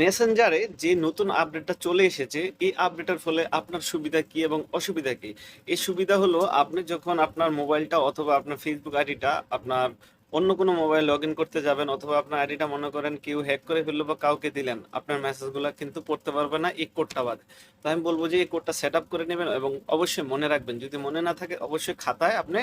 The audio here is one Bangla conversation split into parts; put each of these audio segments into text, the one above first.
মেসেঞ্জারে যে নতুন আপডেটটা চলে এসেছে, এই আপডেটের ফলে আপনার সুবিধা কি এবং অসুবিধা কি? এই সুবিধা হলো, আপনি যখন আপনার মোবাইলটা অথবা আপনার ফেসবুক আইডিটা আপনার অন্য কোনো মোবাইল লগ ইন করতে যাবেন অথবা আপনার আইডিটা মনে করেন কেউ হ্যাক করে ফেলল বা কাউকে দিলেন, আপনার মেসেজগুলো কিন্তু পড়তে পারবে না এই কোডটা বাদে। তো আমি বলব যে এই কোডটা সেট আপ করে নেবেন এবং অবশ্যই মনে রাখবেন, যদি মনে না থাকে অবশ্যই খাতায় আপনি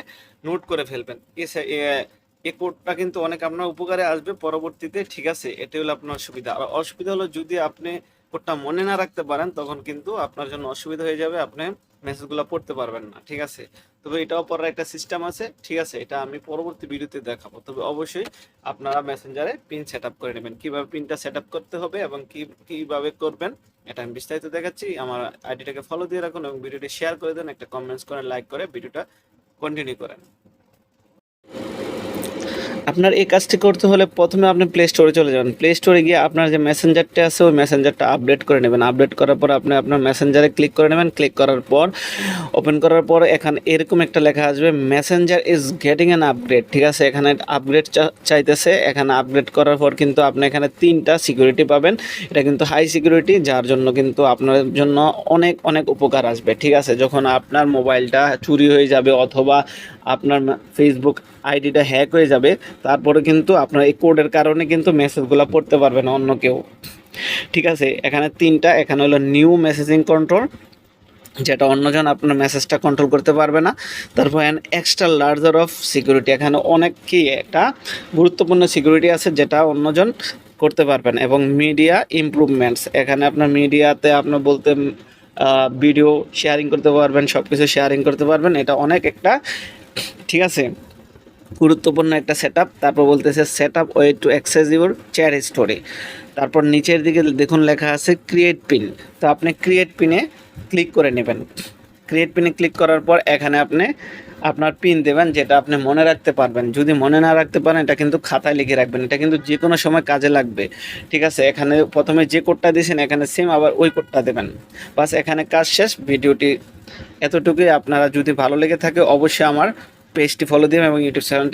নোট করে ফেলবেন। এ- এই কোডটা কিন্তু অনেক আপনার উপকারে আসবে পরবর্তীতে, ঠিক আছে? এটা হলো আপনার সুবিধা আর অসুবিধা হলো যদি আপনি কোডটা মনে না রাখতে পারেন, তখন কিন্তু আপনার জন্য অসুবিধা হয়ে যাবে, আপনি মেসেজগুলো পড়তে পারবেন না, ঠিক আছে? তবে এটাও পড়ার একটা সিস্টেম আছে, ঠিক আছে? এটা আমি পরবর্তী ভিডিওতে দেখাবো। তবে অবশ্যই আপনারা মেসেঞ্জারে পিন সেট করে নেবেন। কীভাবে পিনটা সেট করতে হবে এবং কি, কীভাবে করবেন, এটা আমি বিস্তারিত দেখাচ্ছি। আমার আইডিটাকে ফলো দিয়ে রাখুন এবং ভিডিওটি শেয়ার করে দেন, একটা কমেন্টস করে, লাইক করে ভিডিওটা কন্টিনিউ করেন। আপনার এই কাজটি করতে হলে প্রথমে আপনি প্লে স্টোরে চলে যাবেন প্লে স্টোরে গিয়ে আপনার যে মেসেঞ্জারটা আছে, ওই মেসেঞ্জারটা আপডেট করে নেবেন। আপডেট করার পর আপনি আপনার মেসেঞ্জারে ক্লিক করে নেবেন। ক্লিক করার পর ওপেন করার পর এখানে এরকম একটা লেখা আসবে messenger is getting an upgrade ঠিক আছে, এখানে আপগ্রেড চাইতেছে। এখানে আপগ্রেড করার পর কিন্তু আপনি এখানে তিনটা সিকিউরিটি পাবেন। এটা কিন্তু হাই সিকিউরিটি যার জন্য কিন্তু আপনার জন্য অনেক অনেক উপকার আসবে। ঠিক আছে, যখন আপনার মোবাইলটা চুরি হয়ে যাবে অথবা আপনার ফেসবুক আইডিটা হ্যাক হয়ে যাবে। তারপরে কিন্তু আপনার এই কোডের কারণে কিন্তু মেসেজগুলো পড়তে পারবে না অন্য কেউ। ঠিক আছে? এখানে তিনটা, এখানে হলো নিউ মেসেজিং কন্ট্রোল যেটা অন্যজন আপনার মেসেজটা কন্ট্রোল করতে পারবে না। তারপর an extra larger of security এখানে অনেক কি একটা গুরুত্বপূর্ণ সিকিউরিটি আছে যেটা অন্যজন করতে পারবেন এবং মিডিয়া ইমপ্রুভমেন্টস এখানে আপনার মিডিয়াতে আপনার বলতে ভিডিও শেয়ারিং করতে পারবেন সব কিছু শেয়ারিং করতে পারবেন। এটা অনেক একটা, ঠিক আছে? গুরুত্বপূর্ণ একটা সেট তারপর বলতেছে set up way to access your chat history তারপর নিচের দিকে দেখুন লেখা আছে ক্রিয়েট পিন তো আপনি ক্রিয়েট পিনে ক্লিক করে নেবেন। ক্রিয়েট পিনে ক্লিক করার পর এখানে আপনি আপনার পিন দেবেন যেটা আপনি মনে রাখতে পারবেন। যদি মনে না রাখতে পারেন, এটা কিন্তু খাতায় লিখে রাখবেন। এটা কিন্তু যে কোনো সময় কাজে লাগবে। ঠিক আছে? এখানে প্রথমে যে কোডটা দিয়েছেন, এখানে সেম আবার ওই কোডটা দেবেন। বাস এখানে কাজ শেষ। ভিডিওটি এতটুকুই। আপনারা যদি ভালো লেগে থাকে, অবশ্যই আমার পেজটি ফলো দিবেন এবং ইউটিউব চ্যানেলটি